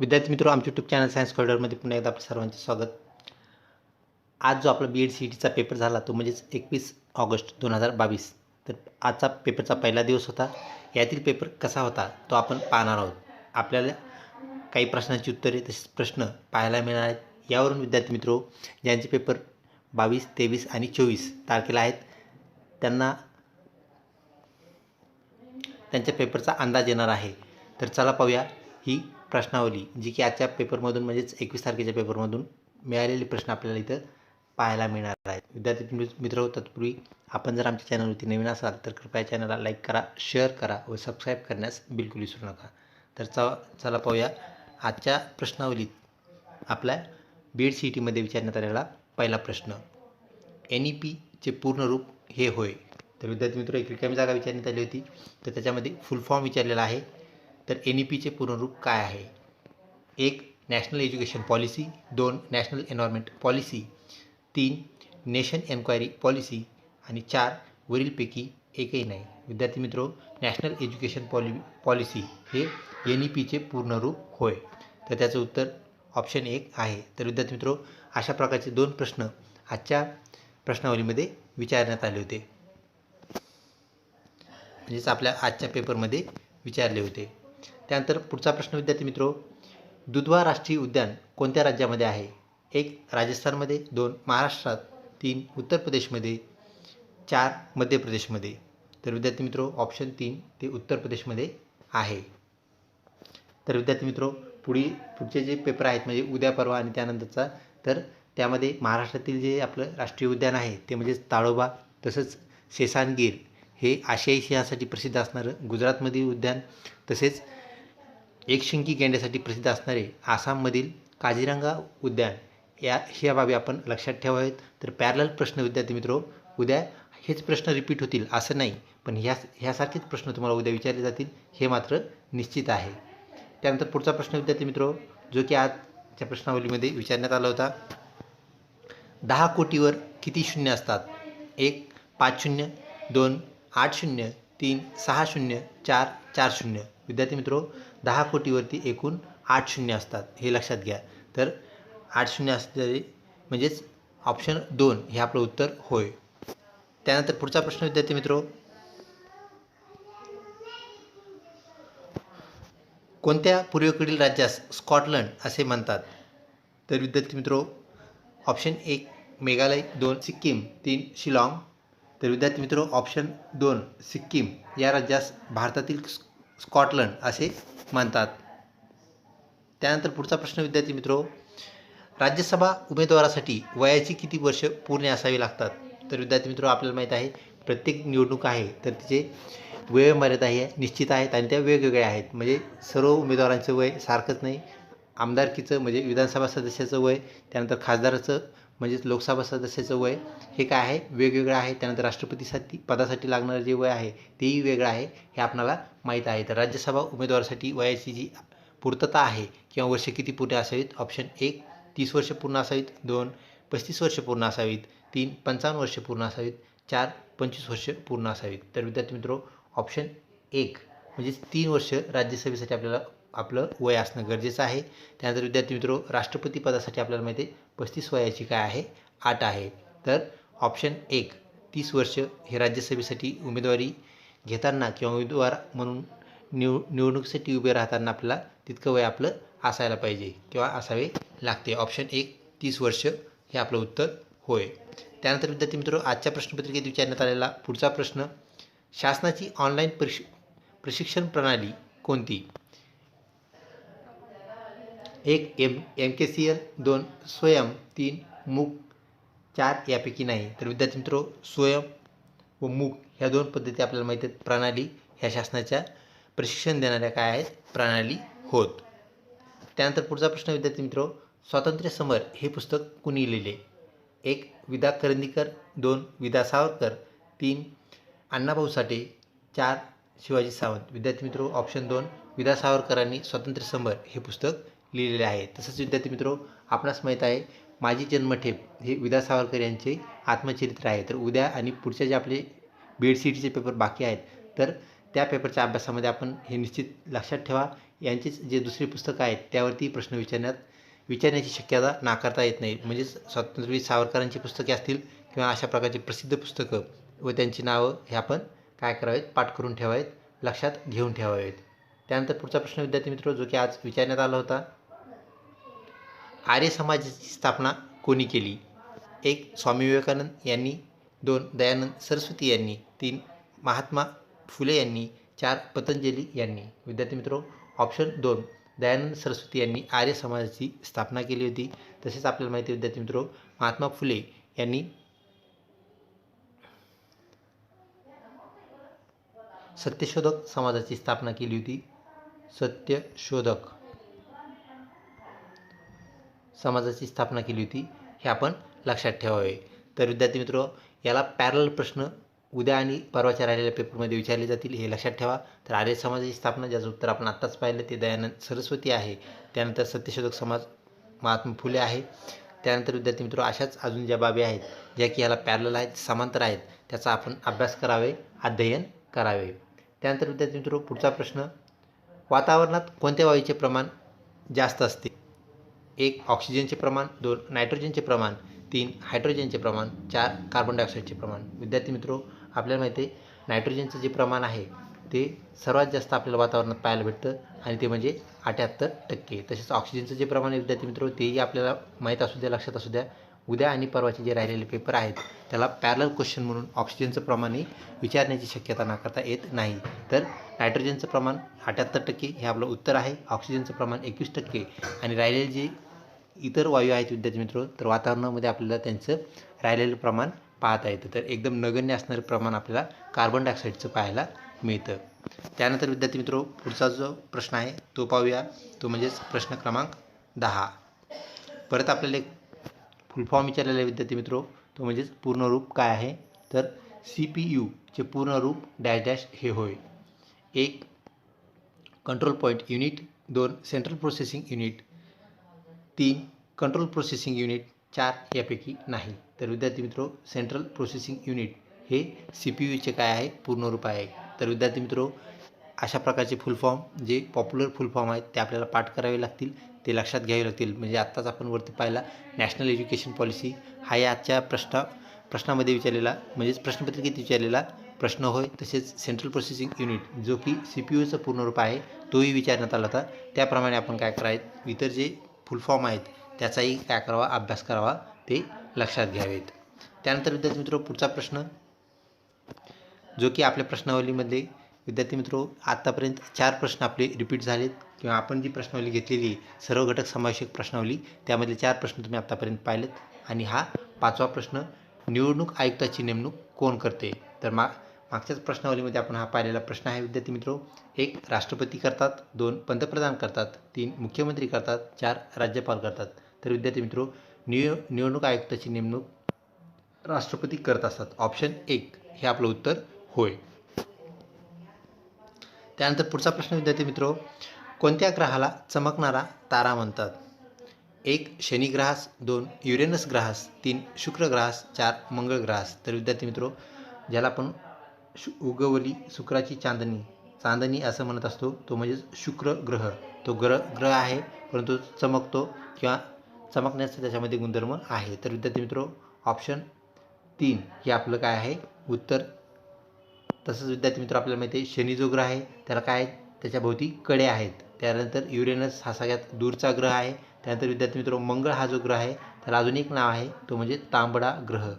विद्यार्थी मित्र आमच्या यूट्यूब चॅनल सायन्स कॉरिडॉरमध्ये पुन्हा एकदा आपलं सर्वांचे स्वागत. आज जो आपला बी एड सी ई टीचा पेपर झाला तो म्हणजेच एकवीस ऑगस्ट दोन हजार बावीस. तर आजचा पेपरचा पहिला दिवस होता. यातील पेपर कसा होता तो आपण पाहणार आहोत. आपल्याला काही प्रश्नांची उत्तरे तसेच प्रश्न पाहायला मिळणार आहेत. यावरून विद्यार्थी मित्रो ज्यांचे पेपर बावीस तेवीस आणि चोवीस तारखेला आहेत त्यांना त्यांच्या पेपरचा अंदाज येणार आहे. तर चला पाहूया ही प्रश्नावली जी की आजच्या पेपरमधून म्हणजेच एकवीस तारखेच्या पेपरमधून मिळालेले प्रश्न आपल्याला इथं पाहायला मिळणार आहेत. विद्यार्थी मित्र- मित्र तत्पूर्वी आपण जर आमच्या चॅनलवरती नवीन असाल तर कृपया चॅनलला लाईक करा शेअर करा व सबस्क्राईब करण्यास बिलकुल विसरू नका. तर चा चला पाहूया आजच्या प्रश्नावलीत आपल्या बी एड सी ई टीमध्ये विचारण्यात आलेला पहिला प्रश्न. एन ई पीचे पूर्ण रूप हे होय. तर विद्यार्थी मित्र एक रिकामी जागा विचारण्यात आली होती तर त्याच्यामध्ये फुल फॉर्म विचारलेला आहे. तर एन ई पीचे पूर्ण रूप काय आहे? एक नॅशनल एज्युकेशन पॉलिसी दोन नॅशनल एन्व्हायरमेंट पॉलिसी तीन नेशन एन्क्वायरी पॉलिसी आणि चार वरीलपैकी एकही नाही. विद्यार्थी मित्रो नॅशनल एज्युकेशन पॉलि पॉलिसी हे एन ई पीचे पूर्ण रूप होय. तर त्याचं उत्तर ऑप्शन एक आहे. तर विद्यार्थी मित्रो अशा प्रकारचे दोन प्रश्न आजच्या प्रश्नावलीमध्ये विचारण्यात आले होते. म्हणजेच आपल्या आजच्या पेपरमध्ये विचारले होते. त्यानंतर पुढचा प्रश्न विद्यार्थी मित्रो दुधवा राष्ट्रीय उद्यान कोणत्या राज्यामध्ये आहे? एक राजस्थानमध्ये दोन महाराष्ट्रात तीन उत्तर प्रदेशमध्ये चार मध्य प्रदेशमध्ये तर विद्यार्थी मित्रो ऑप्शन तीन ते उत्तर प्रदेशमध्ये आहे. तर विद्यार्थी मित्रो पुढील पुढचे जे पेपर आहेत म्हणजे उद्या परवा आणि त्यानंतरचा तर त्यामध्ये महाराष्ट्रातील जे आपलं राष्ट्रीय उद्यान आहे ते म्हणजेच ताळोबा तसंच शेसानगीर हे आशियाई सिंहासाठी प्रसिद्ध असणारं गुजरातमधील उद्यान. तसेच एकशिंगी गेंड्यासाठी प्रसिद्ध असणारे आसाममधील काझीरंगा उद्यान या ह्या बाबी आपण लक्षात ठेवावेत तर पॅरल प्रश्न विद्यार्थी मित्रो उद्या हेच प्रश्न रिपीट होतील असं नाही पण ह्या ह्यासारखेच प्रश्न तुम्हाला उद्या विचारले जातील हे मात्र निश्चित आहे. त्यानंतर पुढचा प्रश्न विद्यार्थी मित्रो जो की आजच्या प्रश्नावलीमध्ये विचारण्यात आला होता. दहा कोटीवर किती शून्य असतात? एक पाच शून्य दोन आठ शून्य तीन सहा शून्य चार चार शून्य. विद्यार्थी मित्रो दहा कोटीवरती एकूण आठ शून्य असतात हे लक्षात घ्या. तर आठ शून्य असलेले म्हणजेच ऑप्शन दोन हे आपलं उत्तर होय. त्यानंतर पुढचा प्रश्न विद्यार्थी मित्रो. कोणत्या पूर्वेकडील राज्यास स्कॉटलंड असे म्हणतात? तर विद्यार्थी मित्रो ऑप्शन एक मेघालय दोन सिक्कीम तीन शिलाँग. तर विद्यार्थी मित्रो ऑप्शन दोन सिक्कीम या राज्यास भारतातील स्कॉटलंड असे मानतात त्यानंतर पुढचा प्रश्न विद्यार्थी मित्रो राज्यसभा उमेदवारासाठी वयाची किती वर्ष पूर्ण असावी लागतात? तर विद्यार्थी मित्रो आपल्याला माहीत आहे प्रत्येक निवडणूक आहे तर तिचे वयोमर्यादा हे निश्चित आहेत आणि त्या वेगवेगळ्या आहेत. म्हणजे सर्व उमेदवारांचं वय सारखंच नाही. आमदारकीचं म्हणजे विधानसभा सदस्याचं वय त्यानंतर खासदाराचं म्हणजेच लोकसभा सदस्याचं वय हे काय आहे? वेगवेगळं आहे. त्यानंतर राष्ट्रपतीसाठी पदासाठी लागणारं जे वय आहे तेही वेगळं आहे. हे आपणाला माहीत आहे. तर राज्यसभा उमेदवारासाठी वयाची जी पूर्तता आहे किंवा वर्ष किती पूर्ण असावीत? ऑप्शन एक तीस वर्ष पूर्ण असावीत. दोन पस्तीस वर्ष पूर्ण असावीत. तीन पंचावन्न वर्ष पूर्ण असावीत. चार पंचवीस वर्ष पूर्ण असावीत. तर विद्यार्थी मित्रो ऑप्शन एक. म्हणजेच तीन वर्ष राज्यसभेसाठी आपल्याला आपलं वय असणं गरजेचं आहे. त्यानंतर विद्यार्थी मित्रो राष्ट्रपती पदासाठी आपल्याला माहिती आहे पस्तीस वयाची काय आहे? आठ आहे. तर ऑप्शन एक तीस वर्ष हे राज्यसभेसाठी उमेदवारी घेताना किंवा उमेदवार म्हणून निव निवडणुकीसाठी उभे राहताना आपल्याला तितकं वय आपलं असायला पाहिजे किंवा असावे लागते. ऑप्शन एक तीस वर्ष हे आपलं उत्तर होय. त्यानंतर विद्यार्थी मित्र आजच्या प्रश्नपत्रिकेत विचारण्यात आलेला पुढचा प्रश्न शासनाची ऑनलाईन प्रशि प्रशिक्षण प्रणाली कोणती? एक M M K C L दोन स्वयं तीन मूक चार यापैकी नाही. तर विद्यार्थी मित्र स्वयं व मूक ह्या दोन पद्धती आपल्याला माहीत आहेत. प्रणाली ह्या शासनाच्या प्रशिक्षण देणाऱ्या काय आहेत? प्रणाली होत. त्यानंतर पुढचा प्रश्न विद्यार्थी मित्र स्वातंत्र्य समर हे पुस्तक कुणी लिहिले? एक विदा करंदीकर दोन विदा सावरकर तीन अण्णाभाऊ साठे चार शिवाजी सावंत. विद्यार्थी मित्रो ऑप्शन दोन विदा सावरकरांनी स्वातंत्र्य समर हे पुस्तक लिहिलेले आहे. तसंच विद्यार्थी मित्र आपणास माहीत आहे माझी जन्मठेप हे विदा सावरकर यांचे आत्मचरित्र आहे. तर उद्या आणि पुढच्या जे आपले बी एड सी टीचे पेपर बाकी आहेत तर त्या पेपरच्या अभ्यासामध्ये आपण हे निश्चित लक्षात ठेवा. यांचीच जे दुसरी पुस्तकं आहेत त्यावरती प्रश्न विचारण्यात विचारण्याची शक्यता नाकारता येत नाही. म्हणजेच स्वातंत्र्यवीर सावरकरांची पुस्तके असतील किंवा अशा प्रकारची प्रसिद्ध पुस्तकं व त्यांची नावं हे आपण काय करावेत पाठ करून ठेवावेत लक्षात घेऊन ठेवावेत. त्यानंतर पुढचा प्रश्न विद्यार्थी मित्र जो की आज विचारण्यात आला होता आर्य समाजाची स्थापना कोणी केली? एक स्वामी विवेकानंद यांनी दोन दयानंद सरस्वती यांनी तीन महात्मा फुले यांनी चार पतंजली यांनी. विद्यार्थी मित्रो ऑप्शन दोन दयानंद सरस्वती यांनी आर्य समाजाची स्थापना केली होती. तसेच आपल्याला माहिती आहे विद्यार्थी मित्रो महात्मा फुले यांनी सत्यशोधक समाजाची स्थापना केली होती. सत्यशोधक. समाजाची स्थापना केली होती हे आपण लक्षात ठेवावे. तर विद्यार्थी मित्र याला पॅरल प्रश्न उद्या आणि परवाच्या राहिलेल्या पेपरमध्ये विचारले जातील हे लक्षात ठेवा. तर आर्य समाजाची स्थापना ज्याचं उत्तर आपण आत्ताच पाहिलं ते दयानंद सरस्वती आहे. त्यानंतर सत्यशोधक समाज महात्मा फुले आहे. त्यानंतर विद्यार्थी मित्र अशाच अजून ज्या बाबी आहेत ज्या की याला पॅरल आहेत समांतर आहेत त्याचा आपण अभ्यास करावे अध्ययन करावे. त्यानंतर विद्यार्थी मित्र पुढचा प्रश्न वातावरणात कोणत्या वायूचे प्रमाण जास्त असते? एक ऑक्सिजनचे प्रमाण दोन नायट्रोजनचे प्रमाण तीन हायड्रोजनचे प्रमाण चार कार्बन डायऑक्साईडचे प्रमाण. विद्यार्थी मित्रो आपल्याला माहिती आहे नायट्रोजनचं जे प्रमाण आहे ते सर्वात जास्त आपल्याला वातावरणात पाहायला भेटतं आणि ते म्हणजे अठ्याहत्तर टक्के. तसेच ऑक्सिजनचं जे प्रमाण आहे विद्यार्थी मित्रो तेही आपल्याला माहीत असू द्या लक्षात असू द्या. उद्या आणि परवाचे जे राहिलेले पेपर आहेत त्याला पॅरल क्वेश्चन म्हणून ऑक्सिजनचं प्रमाणही विचारण्याची शक्यता नाकारता येत नाही. तर नायट्रोजनचं प्रमाण अठ्याहत्तर टक्के हे आपलं उत्तर आहे. ऑक्सिजनचं प्रमाण एकवीस टक्के. आणि राहिलेले जे इतर वायू आहेत विद्यार्थी मित्र तर वातावरणामध्ये आपल्याला त्यांचं राहिलेलं प्रमाण पाहता येतं. तर एकदम नगण्य असणारं प्रमाण आपल्याला कार्बन डायऑक्साईडचं पाहायला मिळतं. त्यानंतर विद्यार्थी मित्र पुढचा जो प्रश्न आहे तो पाहूया. तो म्हणजेच प्रश्न क्रमांक दहा. परत आपल्याला एक फुल फॉर्म विचारलेला आहे विद्यार्थी मित्र तो म्हणजेच पूर्ण रूप काय आहे? तर सी पी यूचे पूर्ण रूप डॅश डॅश हे होय. एक कंट्रोल पॉईंट युनिट दोन सेंट्रल प्रोसेसिंग युनिट तीन कंट्रोल प्रोसेसिंग युनिट चार यापैकी नाही. तर विद्यार्थी मित्रो सेंट्रल प्रोसेसिंग युनिट हे सी पी यूचे काय आहे? पूर्ण रूप आहे. तर विद्यार्थी मित्रो अशा प्रकारचे फुल फॉर्म जे पॉप्युलर फुल फॉर्म आहेत ते आपल्याला पाठ करावे लागतील. ते लक्षात घ्यावे लागतील. म्हणजे आत्ताच आपण वरती पाहिला नॅशनल एज्युकेशन पॉलिसी हा या आजच्या प्रश्न प्रश्नामध्ये विचारलेला म्हणजेच प्रश्नपत्रिकेत विचारलेला प्रश्न होय. तसेच सेंट्रल प्रोसेसिंग युनिट जो की सी पी यूचं पूर्ण रूप आहे तोही विचारण्यात आला होता. त्याप्रमाणे आपण काय करायचं? इतर जे फुल फॉर्म आहेत त्याचाही काय करावा अभ्यास करावा ते लक्षात घ्यावेत. त्यानंतर विद्यार्थी मित्र पुढचा प्रश्न जो की आपल्या प्रश्नावलीमध्ये विद्यार्थी मित्रो आत्तापर्यंत चार प्रश्न आपले रिपीट झालेत किंवा आपण जी प्रश्नावली घेतलेली सर्व घटक समावेशक प्रश्नावली त्यामधले चार प्रश्न तुम्ही आत्तापर्यंत पाहिलेत. आणि हा पाचवा प्रश्न निवडणूक आयुक्ताची नेमणूक कोण करते? तर मा मागच्याच प्रश्नावलीमध्ये आपण हा पाहिलेला प्रश्न आहे विद्यार्थी मित्रो. एक राष्ट्रपती करतात. दोन पंतप्रधान करतात. तीन मुख्यमंत्री करतात. चार राज्यपाल करतात. तर विद्यार्थी मित्रो निव निवडणूक आयुक्ताची नेमणूक राष्ट्रपती करत असतात. ऑप्शन एक हे आपलं उत्तर होय. त्यानंतर पुढचा प्रश्न विद्यार्थी मित्रो. कोणत्या ग्रहाला चमकणारा तारा म्हणतात? एक शनी ग्रहास. दोन युरेनस ग्रहास. तीन शुक्र ग्रहास. चार मंगळ ग्रहास. तर विद्यार्थी मित्रो ज्याला आपण शु उगवली शुक्राची चांदणी. चांदणी असं म्हणत असतो तो म्हणजेच शुक्र ग्रह. तो ग्रह ग्रह आहे परंतु चमकतो किंवा चमकण्याचा त्याच्यामध्ये गुणधर्म आहे. तर विद्यार्थी मित्रो ऑप्शन तीन हे आपलं काय आहे? उत्तर. तसंच विद्यार्थी मित्र आपल्याला माहिती आहे शनी जो ग्रह आहे त्याला काय आहे? त्याच्या भोवती कडे आहेत. त्यानंतर युरेनस हा सगळ्यात दूरचा ग्रह आहे. त्यानंतर विद्यार्थी मित्र मंगळ हा जो ग्रह आहे त्याला अजून एक नाव आहे तो म्हणजे तांबडा ग्रह.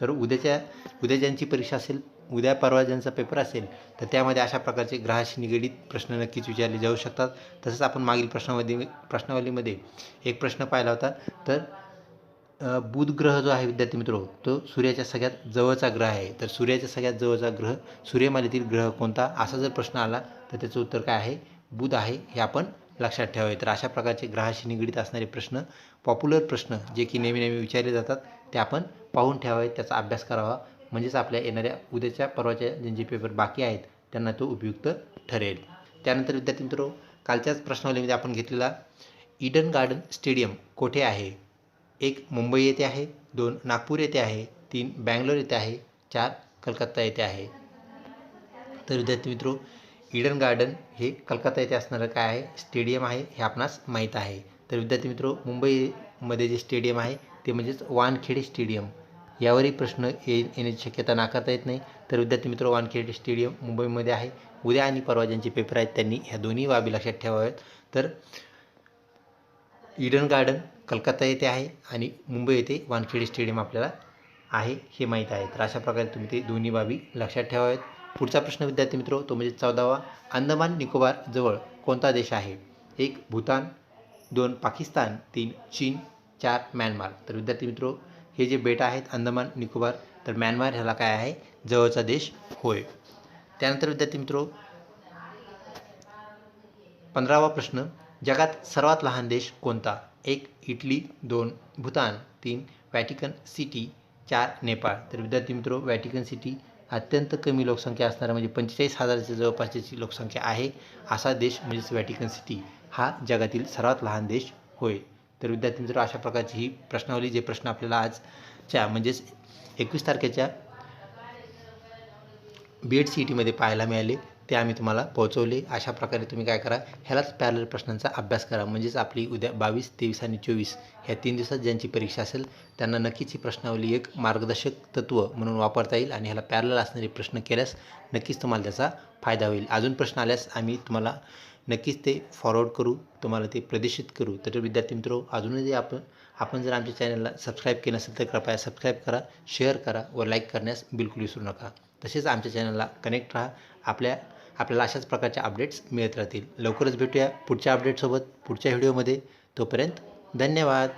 तर उद्याच्या उद्या ज्यांची परीक्षा असेल उद्या परवा ज्यांचा पेपर असेल तर त्यामध्ये अशा प्रकारचे ग्रहाशी निगडीत प्रश्न नक्कीच विचारले जाऊ शकतात. तसंच आपण मागील प्रश्नामध्ये प्रश्नावलीमध्ये एक प्रश्न पाहिला होता. तर बुध ग्रह जो आहे विद्यार्थी मित्र तो सूर्याच्या सगळ्यात जवळचा ग्रह आहे. तर सूर्याच्या सगळ्यात जवळचा ग्रह सूर्यमालेतील ग्रह कोणता? असा जर प्रश्न आला तर त्याचं उत्तर काय आहे? बुध आहे हे आपण लक्षात ठेवावे. तर अशा प्रकारचे ग्रहाशी निगडीत असणारे प्रश्न पॉप्युलर प्रश्न जे की नेहमी नेहमी विचारले जातात ते आपण पाहून ठेवावे. त्याचा अभ्यास करावा. म्हणजेच आपल्या येणाऱ्या उद्याच्या परवाच्या ज्यांचे पेपर बाकी आहेत त्यांना तो उपयुक्त ठरेल. त्यानंतर विद्यार्थी मित्रो कालच्याच प्रश्नावलीमध्ये आपण घेतलेला इडन गार्डन स्टेडियम कोठे आहे? एक मुंबई येथे आहे दोन नागपूर येथे आहे तीन बँगलोर येथे आहे चार कलकत्ता येथे आहे. तर विद्यार्थी मित्रो इडन गार्डन हे कलकत्ता येथे असणारं काय आहे? स्टेडियम आहे हे आपणास माहीत आहे. तर विद्यार्थी मित्रो मुंबईमध्ये जे स्टेडियम आहे ते म्हणजेच वानखेडे स्टेडियम. यावरही प्रश्न ये येण्याची शक्यता नाकारता येत नाही. तर विद्यार्थी मित्र वानखेडे स्टेडियम मुंबईमध्ये आहे. उद्या आणि परवा ज्यांचे पेपर आहेत त्यांनी ह्या दोन्ही बाबी लक्षात ठेवाव्यात. तर इडन गार्डन कलकत्ता येथे आहे आणि मुंबई येथे वानखेडे स्टेडियम आपल्याला आहे हे माहीत आहे. तर अशा प्रकारे तुम्ही ते दोन्ही बाबी लक्षात ठेवाव्यात. पुढचा प्रश्न विद्यार्थी मित्र तो म्हणजे चौदावा. अंदमान निकोबार जवळ कोणता देश आहे? एक भूतान. दोन पाकिस्तान. तीन चीन. चार म्यानमार. तर विद्यार्थी मित्र हे जे बेट आहेत अंदमान निकोबार तर म्यानमार ह्याला काय आहे? जवळचा देश होय. त्यानंतर विद्यार्थी मित्रो पंधरावा प्रश्न जगात सर्वात लहान देश कोणता? एक इटली दोन भूतान तीन व्हॅटिकन सिटी चार नेपाळ. तर विद्यार्थी मित्रो व्हॅटिकन सिटी अत्यंत कमी लोकसंख्या असणारा म्हणजे पंचेचाळीस हजाराच्या जवळपास लोकसंख्या आहे असा देश म्हणजेच व्हॅटिकन सिटी हा जगातील सर्वात लहान देश होय. तर विद्यार्थी मित्र अशा प्रकारची ही प्रश्नावली जे प्रश्न आपल्याला आजच्या म्हणजेच एकवीस तारखेच्या बी एड सी ई टीमध्ये पाहायला मिळाले. ते आम्ही तुम्हाला पोहोचवले. अशा प्रकारे तुम्ही काय करा ह्यालाच पॅरल प्रश्नांचा अभ्यास करा. म्हणजेच आपली उद्या बावीस तेवीस आणि चोवीस ह्या तीन दिवसात ज्यांची परीक्षा असेल त्यांना नक्कीच ही प्रश्नावली एक मार्गदर्शक तत्त्व म्हणून वापरता येईल आणि ह्याला पॅरल असणारे प्रश्न केल्यास नक्कीच तुम्हाला त्याचा फायदा होईल. अजून प्रश्न आल्यास आम्ही तुम्हाला नक्कीच ते फॉरवर्ड करू तुम्हाला ते प्रदर्शित करू. तर विद्यार्थी मित्रो अजूनही आपण आपण जर आमच्या चॅनलला सबस्क्राईब केलं नसेल तर कृपया सबस्क्राईब करा शेअर करा व लाईक करण्यास बिलकुल विसरू नका. तसेच आमच्या चॅनलला कनेक्ट राहा. आपल्या आपल्याला अशाच प्रकारच्या अपडेट्स मिळत राहतील. लवकरच भेटूया पुढच्या अपडेटसोबत पुढच्या व्हिडिओमध्ये तोपर्यंत धन्यवाद.